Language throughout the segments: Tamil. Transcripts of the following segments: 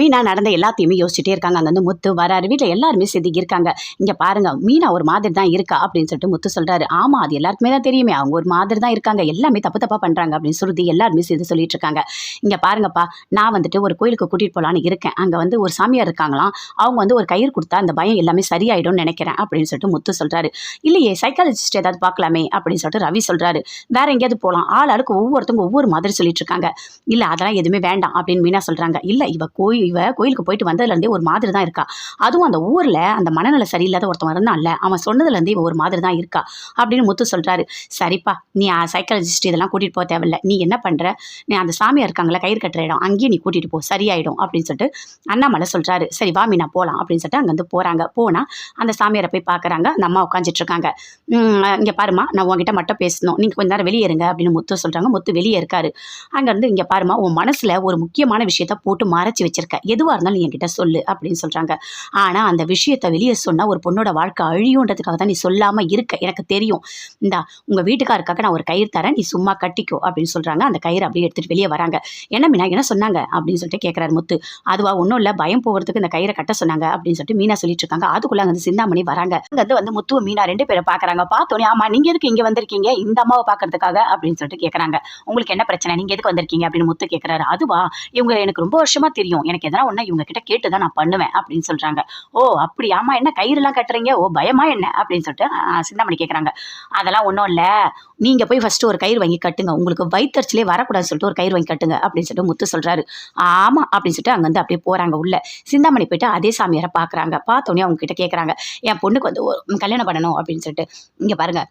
மீனா நடந்த எல்லாத்தையுமே யோசிச்சுட்டே இருக்காங்க. அங்கே வந்து முத்து வராரு. வீட்டில் எல்லாருமே செதுக்கி இருக்காங்க. இங்கே பாருங்க மீனா ஒரு மாதிரி தான் இருக்கா அப்படின்னு சொல்லிட்டு முத்து சொல்கிறாரு ஆமாம் அது எல்லாருக்குமே தான் தெரியுமே. அவங்க ஒரு மாதிரி தான் இருக்காங்க. எல்லாமே தப்பு தப்பாக பண்ணுறாங்க அப்படின்னு சொல்லி எல்லாருமே சேர்த்து சொல்லிட்டு இருக்காங்க. இங்கே பாருங்கப்பா நான் வந்துட்டு ஒரு கோயிலுக்கு கூட்டிகிட்டு போகலான்னு இருக்கேன். அங்கே வந்து ஒரு சாமியார் இருக்காங்களாம். அவங்க வந்து ஒரு கயிறு கொடுத்தா அந்த பயம் எல்லாமே சரியாயிடும்னு நினைக்கிறேன் அப்படின்னு சொல்லிட்டு முத்து சொல்கிறாரு இல்லையே சைக்காலஜிஸ்ட் ஏதாவது பார்க்கலாமே அப்படின்னு சொல்லிட்டு ரவி சொல்கிறாரு வேற எங்கேயாவது போகலாம் ஆள் ஆளுக்கு ஒவ்வொருத்தவங்க ஒவ்வொரு மாதிரி சொல்லிட்டு இருக்காங்க. இல்லை அதெல்லாம் எதுவுமே வேண்டாம் அப்படின்னு மீனா சொல்கிறாங்க இல்லை இவ கோயில் இவ கோயிலுக்கு போயிட்டு வந்ததுலேருந்தே ஒரு மாதிரி தான் இருக்கா. அதுவும் அந்த ஊரில் அந்த மனநல சரியில்லாத ஒருத்தன் இருந்தான்ல அவன் சொன்னதுலேருந்து இவ ஒரு மாதிரி தான் இருக்கா அப்படின்னு முத்து சொல்கிறாரு சரிப்பா நீ சைக்காலஜிஸ்ட் இதெல்லாம் கூட்டிட்டு போக தேவையில்ல. நீ என்ன பண்ணுற நீ அந்த சாமியார் இருக்காங்களா கயிறு கட்டுற இடம் அங்கேயே நீ கூட்டிட்டு போ சரியாயிடும் அப்படின்னு சொல்லிட்டு அண்ணாமலை சொல்கிறாரு சரி வா மீனா போகலாம் அப்படின்னு சொல்லிட்டு அங்கேருந்து போகிறாங்க போனால் அந்த சாமியாரை போய் பார்க்குறாங்க அந்த அம்மா உட்காந்துட்ருக்காங்க இங்கே பாருமா நான் உங்ககிட்ட மட்டும் பேசணும். நீங்கள் கொஞ்ச நேரம் வெளியே இருங்க அப்படின்னு முத்து சொல்கிறாங்க முத்து வெளியே இருக்காரு. அங்கேருந்து இங்கே பாருமா உன் மனசில் ஒரு முக்கியமான விஷயத்த போட்டு மறைச்சி வச்சிருக்க. எதுவாக இருந்தாலும் நீ என்கிட்ட சொல்லு அப்படின்னு சொல்கிறாங்க ஆனால் அந்த விஷயத்தை வெளியே சொன்னால் ஒரு பொண்ணோட வாழ்க்கை அழியுன்றதுக்காக தான் நீ சொல்லாமல் இருக்க. எனக்கு தெரியும். இந்தா உங்கள் வீட்டுக்காருக்காக நான் ஒரு கயிறு தரேன். நீ சும்மா கட்டிக்கோ அப்படின்னு சொல்கிறாங்க அந்த கயிறு அப்படியே எடுத்துகிட்டு வெளியே வராங்க. என்ன மீனா என்ன சொன்னாங்க? அப்படின்னு சொல்லிட்டு கேட்குறாரு முத்து. அதுவா ஒன்றும் இல்லை. பயம் போகிறதுக்கு இந்த கயிறை கட்ட சொன்னாங்க. அப்படின்னு சொல்லிட்டு மீனா சொல்லிட்டு இருக்காங்க. அதுக்குள்ளே அங்கே சிந்தாமணி வராங்க. அங்கே வந்து முத்து மீனா ரெண்டு பேரை பார்க்குறாங்க பார்த்தோன்னே ஆமாம் நீங்கள் எதுக்கு இங்கே வந்திருக்கீங்க? இந்த அம்மாவை பார்க்கறதுக்காக அப்படின்னு சொல்லிட்டு கேட்குறாங்க உங்களுக்கு என்ன பிரச்சனை? நீங்கள் எதுக்கு வந்திருக்கீங்க? அப்படின்னு முத்து கேட்குறாரு அதுவா இவங்க எனக்கு ரொம்ப வருஷமா தெரியும். எனக்கு எதனா ஒண்ணா இவங்க கிட்ட கேட்டு தான் நான் பண்ணுவேன் அப்படின்னு சொல்றாங்க. ஓ அப்படி ஆமா என்ன கயிறுலாம் கட்டுறீங்க? ஓ பயமா என்ன? அப்படின்னு சொல்லிட்டு சிந்தாமணி கேட்குறாங்க அதெல்லாம் ஒன்றும் இல்லை. நீங்க போய் ஃபஸ்ட்டு ஒரு கயிறு வாங்கி கட்டுங்க. உங்களுக்கு வயிற்றுச்சிலே வரக்கூடாதுன்னு சொல்லிட்டு ஒரு கயிறு வாங்கி கட்டுங்க அப்படின்னு சொல்லிட்டு முத்து சொல்றாரு. ஆமா அப்படின்னு சொல்லிட்டு அங்க அப்படியே போறாங்க உள்ள. சிந்தாமணி போயிட்டு அதே சாமியாரை பாக்குறாங்க. பார்த்தோன்னே அவங்க கிட்ட கேட்குறாங்க என் பொண்ணுக்கு வந்து கல்யாணம் பண்ணணும் அப்படின்னு சொல்லிட்டு. இங்க பாருங்க.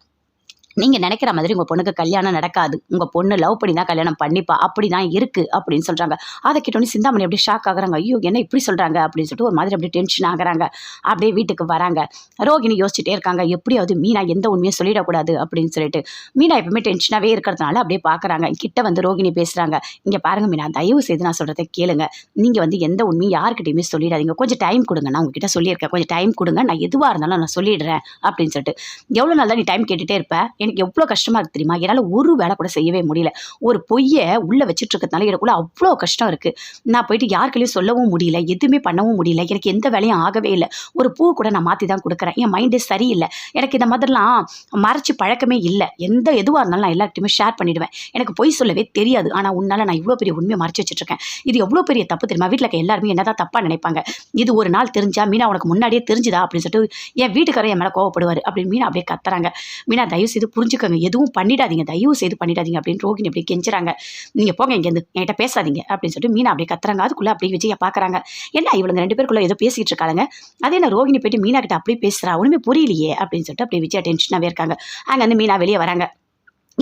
நீங்கள் நினைக்கிற மாதிரி உங்கள் பொண்ணுக்கு கல்யாணம் நடக்காது. உங்கள் பொண்ணு லவ் பண்ணி தான் கல்யாணம் பண்ணிப்பா. அப்படி தான் இருக்குது அப்படின்னு சொல்கிறாங்க அதை கேட்டோன்னே சிந்தாமணி அப்படியே ஷாக் ஆகுறாங்க. ஐயோ என்ன இப்படி சொல்கிறாங்க அப்படின்னு சொல்லிட்டு ஒரு மாதிரி அப்படியே டென்ஷன் ஆகுறாங்க. அப்படியே வீட்டுக்கு வராங்க. ரோகிணி யோசிச்சுட்டே இருக்காங்க. எப்படியாவது மீனா எந்த உண்மையும் சொல்லிடக்கூடாது அப்படின்னு சொல்லிட்டு. மீனா எப்பவுமே டென்ஷனாகவே இருக்கிறதுனால அப்படியே பார்க்குறாங்க கிட்ட வந்து ரோகிணி பேசுகிறாங்க இங்கே பாருங்க மீனா தயவு செய்து நான் சொல்கிறத கேளுங்க. நீங்கள் வந்து எந்த உண்மையும் யாருக்கிட்டையுமே சொல்லிடாதீங்க. கொஞ்சம் டைம் கொடுங்க. நான் உங்ககிட்ட சொல்லியிருக்கேன். கொஞ்சம் டைம் கொடுங்க. நான் எதுவாக இருந்தாலும் நான் சொல்லிடுறேன் அப்படின்னு சொல்லிட்டு. எவ்வளோ நாள் தான் நீ டைம் கேட்டுட்டே இருப்பேன் எனக்கு எவ்வளோ கஷ்டமாக இருக்கு தெரியுமா? என்னால் ஒரு வேலை கூட செய்யவே முடியல. ஒரு பொய்யை உள்ளே வச்சுட்டு இருக்கிறதுனால எனக்குள்ள அவ்வளோ கஷ்டம் இருக்குது நான் போயிட்டு யாருக்கையும் சொல்லவும் முடியல எதுவுமே பண்ணவும் முடியல. எனக்கு எந்த வேலையும் ஆகவே இல்லை. ஒரு பூ கூட நான் மாற்றி தான் கொடுக்குறேன். என் மைண்டே சரியில்லை. எனக்கு இந்த மாதிரிலாம் மறைச்சி பழக்கமே இல்லை. எந்த எதுவாக இருந்தாலும் நான் எல்லாருக்கிட்டையுமே ஷேர் பண்ணிடுவேன். எனக்கு பொய் சொல்லவே தெரியாது. ஆனால் உன்னால் நான் இவ்வளோ பெரிய உண்மையை மறைச்சி வச்சுட்ருக்கேன் இது எவ்வளோ பெரிய தப்பு தெரியுமா? வீட்டில் இருக்க எல்லாருமே என்னதான் தப்பாக நினைப்பாங்க. இது ஒரு நாள் தெரிஞ்சா மீனா உனக்கு முன்னாடியே தெரிஞ்சுதா? அப்படின்னு சொல்லிட்டு என் வீட்டுக்காரர் என் மேலே கோவப்படுவார். அப்படின்னு மீனா அப்படியே கத்துறாங்க. மீனா தயவு செய்து புரிஞ்சுக்கோங்க. எதுவும் பண்ணிடாதீங்க. தயவு செய்து பண்ணிடாதீங்க அப்படின்னு ரோகிணி அப்படியே கெஞ்சுறாங்க. நீங்கள் போங்க இங்கேருந்து என்கிட்ட பேசாதீங்க அப்படின்னு சொல்லிட்டு மீனா அப்படியே கத்துறாங்க. அதுக்குள்ளே அப்படியே விஜயா பார்க்குறாங்க என்ன இவளுங்க ரெண்டு பேருக்குள்ளே ஏதோ பேசிகிட்டு இருக்காங்க அதே நான் ரோகிணி போயிட்டு மீனா கிட்ட அப்படியே பேசுகிறா ஒன்றுமே புரியலையே அப்படின்னு சொல்லிட்டு அப்படியே விஜயா டென்ஷனாகவே இருக்காங்க. அங்கே வந்து மீனா வெளியே வராங்க.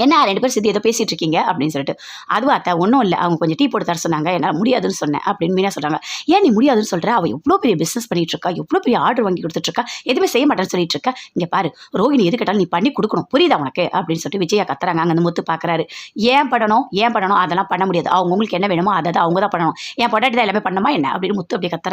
என்ன ரெண்டு பேரும் சேர்த்து ஏதோ பேசிகிட்டு இருக்கீங்க அப்படின்னு சொல்லிட்டு. அதுவும் அத்தை ஒன்றும் இல்லை. அவங்க கொஞ்சம் டீ போட்டு தர சொன்னாங்க. என்னால் முடியாதுன்னு சொன்னேன். அப்படின்னு மீனா சொல்கிறாங்க ஏன் நீ முடியாதுன்னு சொல்கிற அவள் எவ்வளோ பெரிய பிஸ்னஸ் பண்ணிட்டு இருக்கா எவ்வளோ பெரிய ஆர்டர் வாங்கி கொடுத்துட்ருக்கா எதுவுமே செய்ய மாட்டேன்னு சொல்லிட்டு இருக்கா இங்கே பாரு ரோகிணி எது கேட்டாலும் நீ பண்ணி கொடுக்கணும். புரியுதா உனக்கு? அப்படின்னு சொல்லிட்டு விஜயா கத்துறாங்க. அங்கே அந்த முத்து பார்க்குறாரு ஏன் பண்ணணும்? ஏன் பண்ணணும்? அதெல்லாம் பண்ண முடியாது. அவங்க உங்களுக்கு என்ன வேணுமோ அதை தான் அவங்க தான் பண்ணணும். என் பொட்டாட்டி தான் எல்லாமே பண்ணணுமா என்ன? அப்படின்னு முத்து அப்படியே கத்துறாரு.